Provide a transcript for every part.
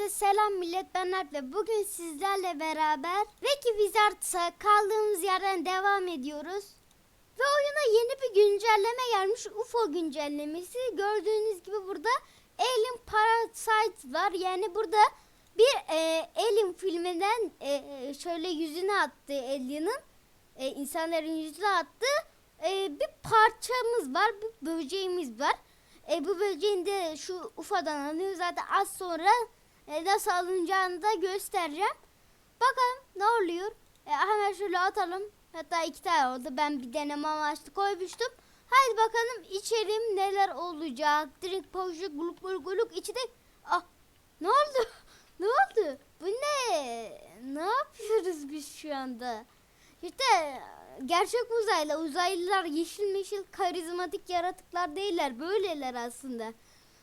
Hepinize selam millet ben Alp'le. Bugün sizlerle beraber Reki Wizards'a kaldığımız yerden devam ediyoruz. Ve oyuna yeni bir güncelleme gelmiş. UFO güncellemesi. Gördüğünüz gibi burada Alien Parasite var. Yani burada bir e, Alien filminden e, e, şöyle yüzüne attı Alien'ın. E, insanların yüzüne attı. E, bir parçamız var. Bir böceğimiz var. E, bu böceğin de şu ufadan alıyor. Zaten az sonra nasıl alınacağını da göstereceğim. Bakalım ne oluyor. E, hemen şöyle atalım. Hatta iki tane oldu. Ben bir deneme amaçlı koymuştum. Haydi bakalım içelim neler olacak. Direkt poşu guluk guluk guluk içi de... Ah ne oldu? ne oldu? Bu ne? Ne yapıyoruz biz şu anda? İşte gerçek uzaylı. Uzaylılar yeşil meşil karizmatik yaratıklar değiller. Böyleler aslında.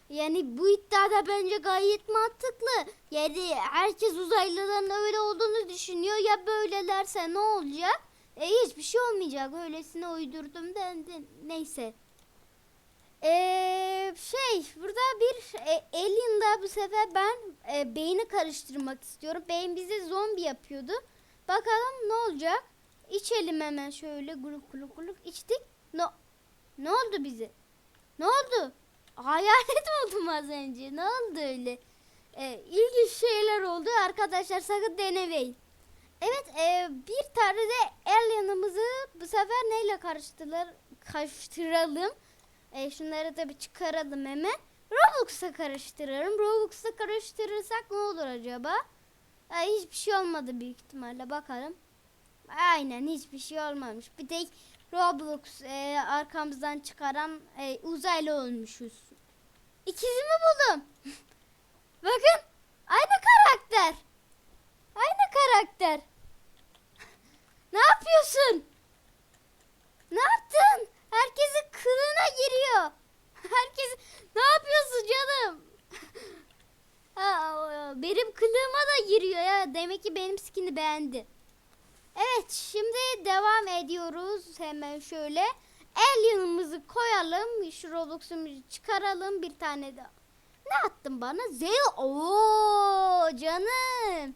Yani bu iddia da bence gayet mantıklı. Yani herkes uzaylıların öyle olduğunu düşünüyor. Ya böylelerse ne olacak? E hiçbir şey olmayacak. Öylesine uydurdum da neyse. Ee, şey burada bir e, Alien'da bu sefer ben e, beyni karıştırmak istiyorum. Beyin bize zombi yapıyordu. Bakalım ne olacak? İçelim hemen şöyle guluk guluk guluk içtik. Ne ne oldu bize? Ne oldu? Hayalet oldum az önce. Ne oldu öyle? Ee, ilginç şeyler oldu arkadaşlar sakın denemeyin. Evet e, bir tane de alien'ımızı bu sefer neyle karıştırır, karıştıralım. E, şunları da bir çıkaralım hemen. Robux'a karıştırırım. Robux'a karıştırırsak ne olur acaba? E, hiçbir şey olmadı büyük ihtimalle bakalım. Aynen hiçbir şey olmamış. Bir tek Roblox e, arkamızdan çıkaran e, uzaylı olmuşuz. İkizimi buldum. Bakın aynı karakter. Aynı karakter. ne yapıyorsun? Ne yaptın? Herkesin kılığına giriyor. Herkes ne yapıyorsun canım? ha, o- benim kılığıma da giriyor ya. Demek ki benim skin'i beğendi. Evet şimdi devam ediyoruz. Hemen şöyle alien'ımızı koyalım. Şu Roblox'umuzu çıkaralım bir tane de. Ne attın bana? Zeo. Oo canım.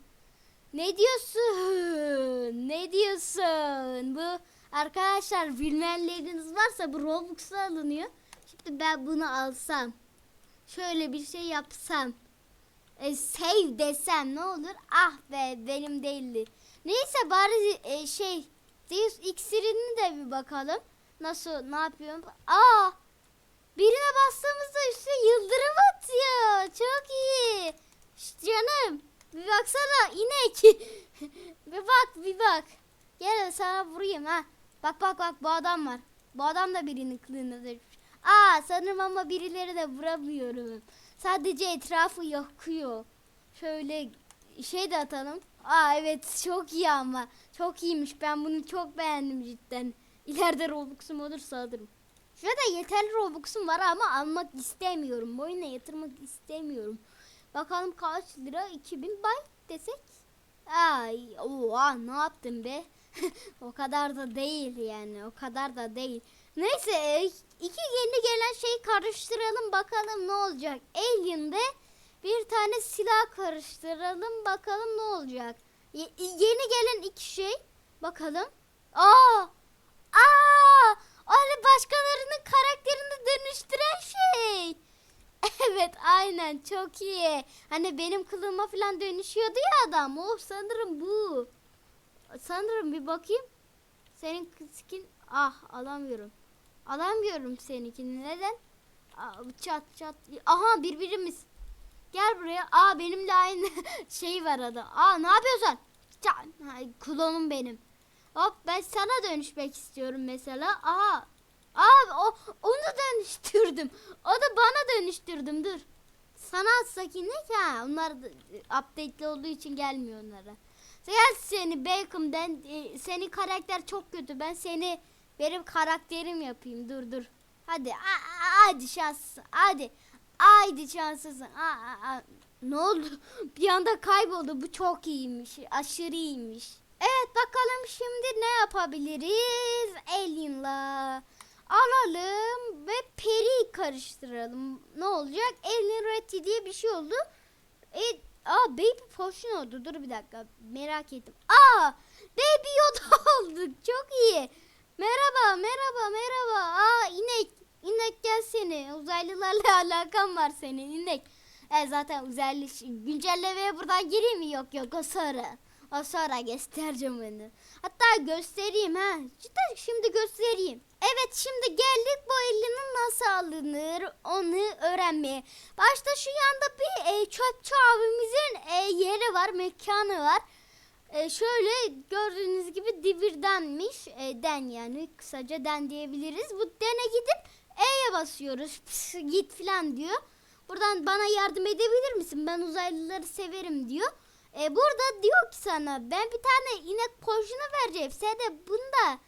Ne diyorsun? Ne diyorsun? Bu arkadaşlar bilmeyenleriniz varsa bu Roblox'a alınıyor. Şimdi ben bunu alsam. Şöyle bir şey yapsam. E, save desem ne olur? Ah be benim değildi. Neyse bari e, şey Zeus iksirini de bir bakalım. Nasıl ne yapıyorum? Aa! Birine bastığımızda üstüne yıldırım atıyor. Çok iyi. Şşt canım. Bir baksana inek. bir bak bir bak. Gel sana vurayım ha. Bak bak bak bu adam var. Bu adam da birinin kılığına dönüşmüş. Aa sanırım ama birileri de vuramıyorum. Sadece etrafı yakıyor. Şöyle şey de atalım. Aa evet çok iyi ama. Çok iyiymiş. Ben bunu çok beğendim cidden. İleride Robux'um olursa alırım. Şurada yeterli Robux'um var ama almak istemiyorum. Boyuna yatırmak istemiyorum. Bakalım kaç lira? 2000 bay desek. Ay oha ne yaptın be? o kadar da değil yani. O kadar da değil. Neyse e, iki yeni gelen şeyi karıştıralım bakalım ne olacak. Alien'de bir tane silah karıştıralım bakalım ne olacak. Ye- yeni gelen iki şey bakalım. Aa! Aa! Hani başkalarının karakterini dönüştüren şey. Evet aynen çok iyi. Hani benim kılığıma falan dönüşüyordu ya adam. O sanırım bu. Sanırım bir bakayım. Senin skin ah alamıyorum. Alamıyorum seninkini. Neden? Aa, çat çat. Aha birbirimiz. Gel buraya. Aa benimle aynı şey var adı. Aa ne yapıyorsun? Klonum benim. Hop ben sana dönüşmek istiyorum mesela. Aha. Aa o onu dönüştürdüm. O da bana dönüştürdüm. Dur. Sana atsak inek ha. Onlar e, update'li olduğu için gelmiyor onlara. Gel seni Bacon'den e, senin karakter çok kötü. Ben seni benim karakterim yapayım. Dur dur. Hadi. Hadi şanslısın. Hadi. Haydi şanslısın. Aa, aa, aa. Ne oldu? Bir anda kayboldu. Bu çok iyiymiş. Aşırı iyiymiş. Evet bakalım şimdi ne yapabiliriz? Alien'la alalım ve peri karıştıralım. Ne olacak? Alien Reti diye bir şey oldu. E, Aa baby potion oldu. Dur bir dakika. Merak ettim. Aa baby yoda olduk. Çok iyi. Merhaba merhaba merhaba. Aa inek. İnek gel seni. Uzaylılarla alakan var senin inek. E zaten uzaylı güncellemeye buradan gireyim mi? Yok yok o sonra. O sonra göstereceğim onu. Hatta göstereyim ha. Cidden şimdi göstereyim. Evet şimdi geldik bu elinin nasıl alınır onu öğrenmeye. Başta şu yanda bir e, çöpçü abimizin e, yeri var, mekanı var. E, şöyle gördüğünüz gibi divirdenmiş. E, den yani kısaca den diyebiliriz. Bu dene basıyoruz. Pıs, git falan diyor. Buradan bana yardım edebilir misin? Ben uzaylıları severim diyor. E, burada diyor ki sana ben bir tane inek poşunu vereceğim. Sen de bunda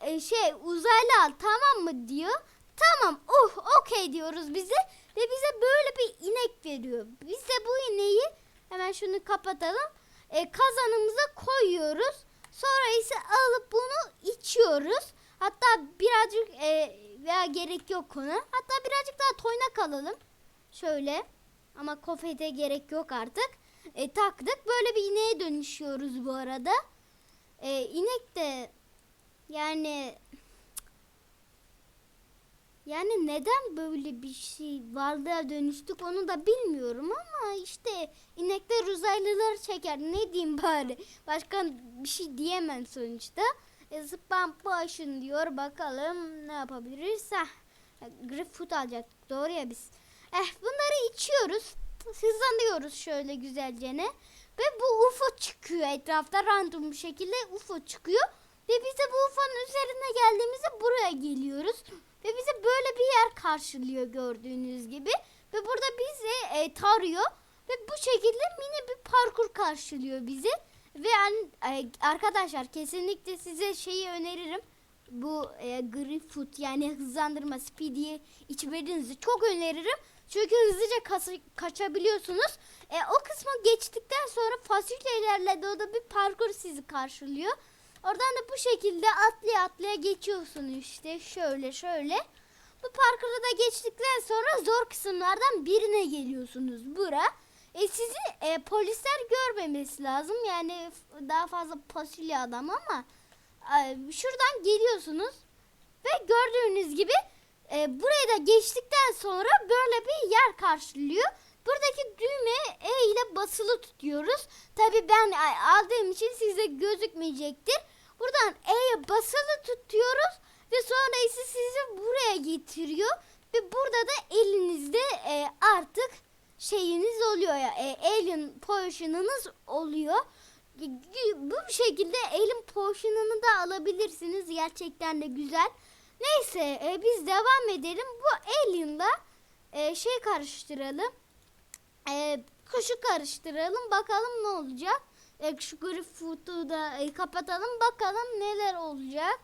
e, şey uzaylı al tamam mı diyor. Tamam oh okey diyoruz bize ve bize böyle bir inek veriyor. Biz de bu ineği hemen şunu kapatalım. E, kazanımıza koyuyoruz. Sonra ise alıp bunu içiyoruz. Hatta birazcık e, veya gerek yok ona. Hatta birazcık daha toynak alalım. Şöyle. Ama kofete gerek yok artık. E, taktık. Böyle bir ineğe dönüşüyoruz bu arada. E, inek de yani yani neden böyle bir şey varlığa dönüştük onu da bilmiyorum ama işte inekler uzaylıları çeker ne diyeyim bari başka bir şey diyemem sonuçta e, potion diyor bakalım ne yapabiliriz Heh, grapefruit alacaktık doğru ya biz eh bunları içiyoruz hızlanıyoruz şöyle güzelce ne ve bu UFO çıkıyor etrafta random bir şekilde UFO çıkıyor ve biz de bu UFO'nun üzerine geldiğimizde buraya geliyoruz. Ve bize böyle bir yer karşılıyor gördüğünüz gibi. Ve burada bizi e, tarıyor. Ve bu şekilde mini bir parkur karşılıyor bizi. Ve yani, e, arkadaşlar kesinlikle size şeyi öneririm. Bu e, Greenfoot yani hızlandırma speedy'yi içmenizi çok öneririm. Çünkü hızlıca kas- kaçabiliyorsunuz. E, o kısmı geçtikten sonra fasulyelerle dolu bir parkur sizi karşılıyor. Oradan da bu şekilde atlaya atlaya geçiyorsun işte şöyle şöyle. Bu parkuru da geçtikten sonra zor kısımlardan birine geliyorsunuz bura. E sizi e, polisler görmemesi lazım. Yani daha fazla fasulye adam ama e, şuradan geliyorsunuz ve gördüğünüz gibi e, burayı da geçtikten sonra böyle bir yer karşılıyor. Buradaki düğme E ile basılı tutuyoruz. Tabi ben e, aldığım için size gözükmeyecektir. Buradan E'ye basılı tutuyoruz ve sonra ise sizi buraya getiriyor. Ve burada da elinizde e, artık şeyiniz oluyor ya e, alien potion'ınız oluyor. Bu şekilde alien potion'ını da alabilirsiniz. Gerçekten de güzel. Neyse e, biz devam edelim. Bu alien'da e, şey karıştıralım. E, kuşu karıştıralım. Bakalım ne olacak. E, şu gripfoot'u da e, kapatalım. Bakalım neler olacak.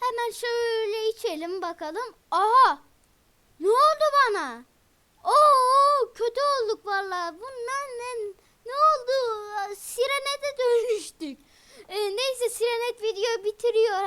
Hemen şöyle içelim bakalım. Aha! Ne oldu bana? Oo kötü olduk vallahi. Bunlar ne ne oldu? Sirenete dönüştük. E, neyse Sirenet videoyu bitiriyor.